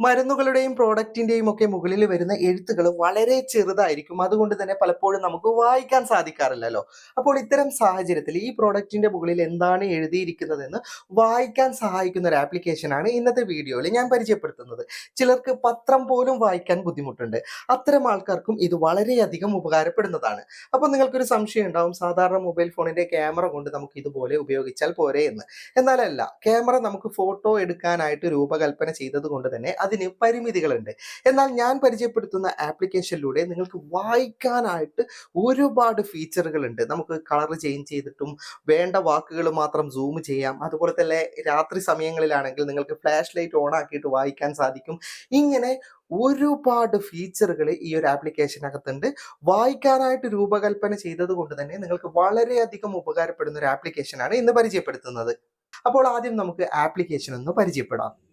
മരുന്നുകളുടെയും പ്രോഡക്റ്റിന്റെയും ഒക്കെ മുകളിൽ വരുന്ന എഴുത്തുകൾ വളരെ ചെറുതായിരിക്കും. അതുകൊണ്ട് തന്നെ പലപ്പോഴും നമുക്ക് വായിക്കാൻ സാധിക്കാറില്ലല്ലോ. അപ്പോൾ ഇത്തരം സാഹചര്യത്തിൽ ഈ പ്രോഡക്റ്റിന്റെ മുകളിൽ എന്താണ് എഴുതിയിരിക്കുന്നതെന്ന് വായിക്കാൻ സഹായിക്കുന്ന ഒരു ആപ്ലിക്കേഷനാണ് ഇന്നത്തെ വീഡിയോയിൽ ഞാൻ പരിചയപ്പെടുത്തുന്നത്. ചിലർക്ക് പത്രം പോലും വായിക്കാൻ ബുദ്ധിമുട്ടുണ്ട്. അത്തരം ആൾക്കാർക്കും ഇത് വളരെയധികം ഉപകാരപ്പെടുന്നതാണ്. അപ്പോൾ നിങ്ങൾക്കൊരു സംശയം ഉണ്ടാവും. സാധാരണ മൊബൈൽ ഫോണിന്റെ ക്യാമറ കൊണ്ട് നമുക്ക് ഇതുപോലെ ഉപയോഗിച്ചാൽ പോരെ എന്ന്. എന്നാലല്ല ക്യാമറ നമുക്ക് ഫോട്ടോ എടുക്കാനായിട്ട് രൂപകൽപ്പന ചെയ്തത് കൊണ്ട് തന്നെ അതിന് പരിമിതികളുണ്ട്. എന്നാൽ ഞാൻ പരിചയപ്പെടുത്തുന്ന ആപ്ലിക്കേഷനിലൂടെ നിങ്ങൾക്ക് വായിക്കാനായിട്ട് ഒരുപാട് ഫീച്ചറുകളുണ്ട്. നമുക്ക് കളർ ചേഞ്ച് ചെയ്തിട്ടും വേണ്ട വാക്കുകൾ മാത്രം സൂം ചെയ്യാം. അതുപോലെ തന്നെ രാത്രി സമയങ്ങളിലാണെങ്കിൽ നിങ്ങൾക്ക് ഫ്ലാഷ് ലൈറ്റ് ഓൺ ആക്കിയിട്ട് വായിക്കാൻ സാധിക്കും. ഇങ്ങനെ ഒരുപാട് ഫീച്ചറുകൾ ഈ ഒരു ആപ്ലിക്കേഷനകത്തുണ്ട്. വായിക്കാനായിട്ട് രൂപകൽപ്പന ചെയ്തത് കൊണ്ട് തന്നെ നിങ്ങൾക്ക് വളരെയധികം ഉപകാരപ്പെടുന്ന ഒരു ആപ്ലിക്കേഷനാണ് ഇന്ന് പരിചയപ്പെടുത്തുന്നത്. അപ്പോൾ ആദ്യം നമുക്ക് ആപ്ലിക്കേഷൻ ഒന്ന് പരിചയപ്പെടാം.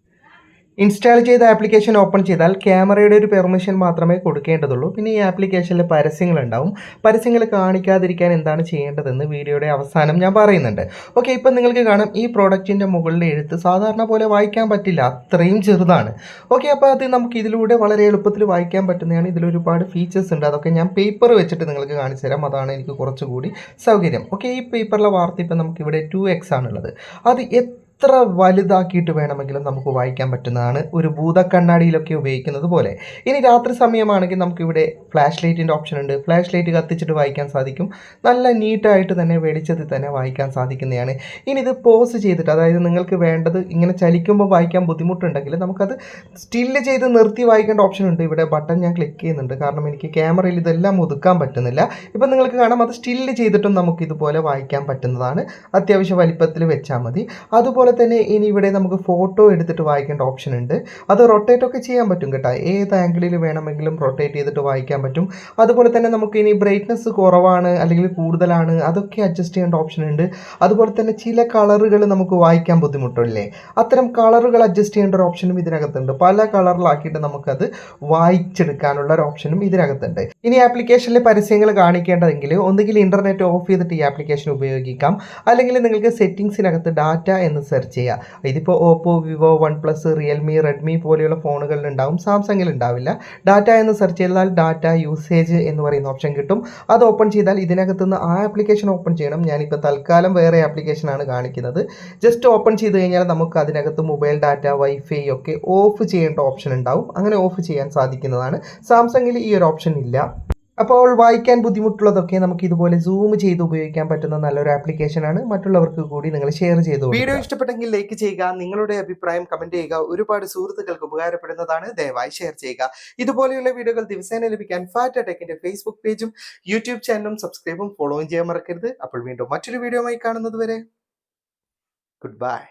ഇൻസ്റ്റാൾ ചെയ്ത ആപ്ലിക്കേഷൻ ഓപ്പൺ ചെയ്താൽ ക്യാമറയുടെ ഒരു പെർമിഷൻ മാത്രമേ കൊടുക്കേണ്ടതുള്ളൂ. പിന്നെ ഈ ആപ്ലിക്കേഷനിൽ പരസ്യങ്ങൾ ഉണ്ടാവും പരസ്യങ്ങൾ കാണിക്കാതിരിക്കാൻ എന്താണ് ചെയ്യേണ്ടതെന്ന് വീഡിയോയുടെ അവസാനം ഞാൻ പറയുന്നുണ്ട്. ഓക്കെ ഇപ്പം നിങ്ങൾക്ക് കാണാം ഈ പ്രോഡക്റ്റിന്റെ മുകളിൽ എഴുത്ത് സാധാരണ പോലെ വായിക്കാൻ പറ്റില്ല. അത്രയും ചെറുതാണ്. ഓക്കെ അപ്പോൾ അത് നമുക്ക് ഇതിലൂടെ വളരെ എളുപ്പത്തിൽ വായിക്കാൻ പറ്റുന്നതാണ്. ഇതിൽ ഒരുപാട് ഫീച്ചേഴ്സ് ഉണ്ട്. അതൊക്കെ ഞാൻ പേപ്പർ വെച്ചിട്ട് നിങ്ങൾക്ക് കാണിച്ചു തരാം. അതാണ് എനിക്ക് കുറച്ചുകൂടി സൗകര്യം. ഓക്കെ ഈ പേപ്പറിലെ വാർത്ത ഇപ്പം നമുക്കിവിടെ ടു എക്സ് ആണുള്ളത്. അത് എത്ര വലുതാക്കിയിട്ട് വേണമെങ്കിലും നമുക്ക് വായിക്കാൻ പറ്റുന്നതാണ് ഒരു ഭൂതക്കണ്ണാടിയിലൊക്കെ ഉപയോഗിക്കുന്നത് പോലെ. ഇനി രാത്രി സമയമാണെങ്കിൽ നമുക്കിവിടെ ഫ്ലാഷ് ലൈറ്റിന്റെ ഓപ്ഷൻ ഉണ്ട്. ഫ്ലാഷ് ലൈറ്റ് കത്തിച്ചിട്ട് വായിക്കാൻ സാധിക്കും. നല്ല നീറ്റായിട്ട് തന്നെ വെളിച്ചത്തിൽ തന്നെ വായിക്കാൻ സാധിക്കുന്നതാണ്. ഇനി ഇത് പോസ് ചെയ്തിട്ട് അതായത് നിങ്ങൾക്ക് വേണ്ടത് ഇങ്ങനെ ചലിക്കുമ്പോൾ വായിക്കാൻ ബുദ്ധിമുട്ടുണ്ടെങ്കിൽ നമുക്കത് സ്റ്റില്ല് ചെയ്ത് നിർത്തി വായിക്കേണ്ട ഓപ്ഷൻ ഉണ്ട്. ഇവിടെ ബട്ടൺ ഞാൻ ക്ലിക്ക് ചെയ്യുന്നുണ്ട്. കാരണം എനിക്ക് ക്യാമറയിൽ ഇതെല്ലാം ഒതുക്കാൻ പറ്റുന്നില്ല. ഇപ്പം നിങ്ങൾക്ക് കാണാം അത് സ്റ്റില്ല് ചെയ്തിട്ടും നമുക്ക് ഇതുപോലെ വായിക്കാൻ പറ്റുന്നതാണ്. അത്യാവശ്യം വലിപ്പത്തിൽ വെച്ചാൽ മതി. അതുപോലെ തന്നെ ഇനി ഇവിടെ നമുക്ക് ഫോട്ടോ എടുത്തിട്ട് വായിക്കേണ്ട ഓപ്ഷൻ ഉണ്ട്. അത് റൊട്ടേറ്റ് ഒക്കെ ചെയ്യാൻ പറ്റും കേട്ടോ. ഏത് ആംഗിളിൽ വേണമെങ്കിലും റൊട്ടേറ്റ് ചെയ്തിട്ട് വായിക്കാൻ പറ്റും. അതുപോലെ തന്നെ നമുക്ക് ഇനി ബ്രൈറ്റ്നസ് കുറവാണ് അല്ലെങ്കിൽ കൂടുതലാണ് അതൊക്കെ അഡ്ജസ്റ്റ് ചെയ്യേണ്ട ഓപ്ഷൻ ഉണ്ട്. അതുപോലെ തന്നെ ചില കളറുകൾ നമുക്ക് വായിക്കാൻ ബുദ്ധിമുട്ടില്ലേ? അത്തരം കളറുകൾ അഡ്ജസ്റ്റ് ചെയ്യേണ്ട ഒരു ഓപ്ഷനും ഇതിനകത്തുണ്ട്. പല കളറിലാക്കിയിട്ട് നമുക്കത് വായിച്ചെടുക്കാനുള്ള ഒരു ഓപ്ഷനും ഇതിനകത്തുണ്ട്. ഇനി ആപ്ലിക്കേഷനിൽ പരസ്യങ്ങൾ കാണിക്കേണ്ടതെങ്കിൽ ഒന്നുകിൽ ഇന്റർനെറ്റ് ഓഫ് ചെയ്തിട്ട് ഈ ആപ്ലിക്കേഷൻ ഉപയോഗിക്കാം. അല്ലെങ്കിൽ നിങ്ങൾക്ക് സെറ്റിംഗ്സിനകത്ത് ഡാറ്റ എന്ന് സെർച്ച് ചെയ്യുക ഇതിപ്പോൾ Oppo Vivo OnePlus Realme Redmi പോലെയുള്ള ഫോണുകളിൽ ഉണ്ടാവും സാംസങ്ങിൽ ഉണ്ടാവില്ല ഡാറ്റ എന്ന് സെർച്ച് ചെയ്താൽ ഡാറ്റ യൂസേജ് എന്ന് പറയുന്ന ഓപ്ഷൻ കിട്ടും. അത് ഓപ്പൺ ചെയ്താൽ ഇതിനകത്ത് നിന്ന് ആ ആപ്ലിക്കേഷൻ ഓപ്പൺ ചെയ്യണം. ഞാനിപ്പോൾ തൽക്കാലം വേറെ ആപ്ലിക്കേഷനാണ് കാണിക്കുന്നത്. ജസ്റ്റ് ഓപ്പൺ ചെയ്ത് കഴിഞ്ഞാൽ നമുക്ക് അതിനകത്ത് മൊബൈൽ ഡാറ്റ വൈഫൈ ഒക്കെ ഓഫ് ചെയ്യേണ്ട ഓപ്ഷൻ ഉണ്ടാവും. അങ്ങനെ ഓഫ് ചെയ്യാൻ സാധിക്കുന്നതാണ്. സാംസങ്ങിൽ ഈ ഒരു ഓപ്ഷൻ ഇല്ല. അപ്പോൾ വായിക്കാൻ ബുദ്ധിമുട്ടുള്ളതൊക്കെ നമുക്ക് ഇതുപോലെ സൂം ചെയ്ത് ഉപയോഗിക്കാൻ പറ്റുന്ന നല്ലൊരു ആപ്ലിക്കേഷനാണ് മറ്റുള്ളവർക്ക് കൂടി നിങ്ങൾ ഷെയർ ചെയ്ത് വീഡിയോ ഇഷ്ടപ്പെട്ടെങ്കിൽ ലൈക്ക് ചെയ്യുക നിങ്ങളുടെ അഭിപ്രായം കമന്റ് ചെയ്യുക ഒരുപാട് സുഹൃത്തുക്കൾക്ക് ഉപകാരപ്പെടുന്നതാണ്. ദയവായി ഷെയർ ചെയ്യുക. ഇതുപോലെയുള്ള വീഡിയോകൾ ദിവസേന ലഭിക്കാൻ ഫാറ്റ് അറ്റാക്കിന്റെ ഫേസ്ബുക്ക് പേജും യൂട്യൂബ് ചാനലും സബ്സ്ക്രൈബും ഫോളോയും ചെയ്യാൻ മറക്കരുത്. അപ്പോൾ വീണ്ടും മറ്റൊരു വീഡിയോയുമായി കാണുന്നത് വരെ ഗുഡ് ബൈ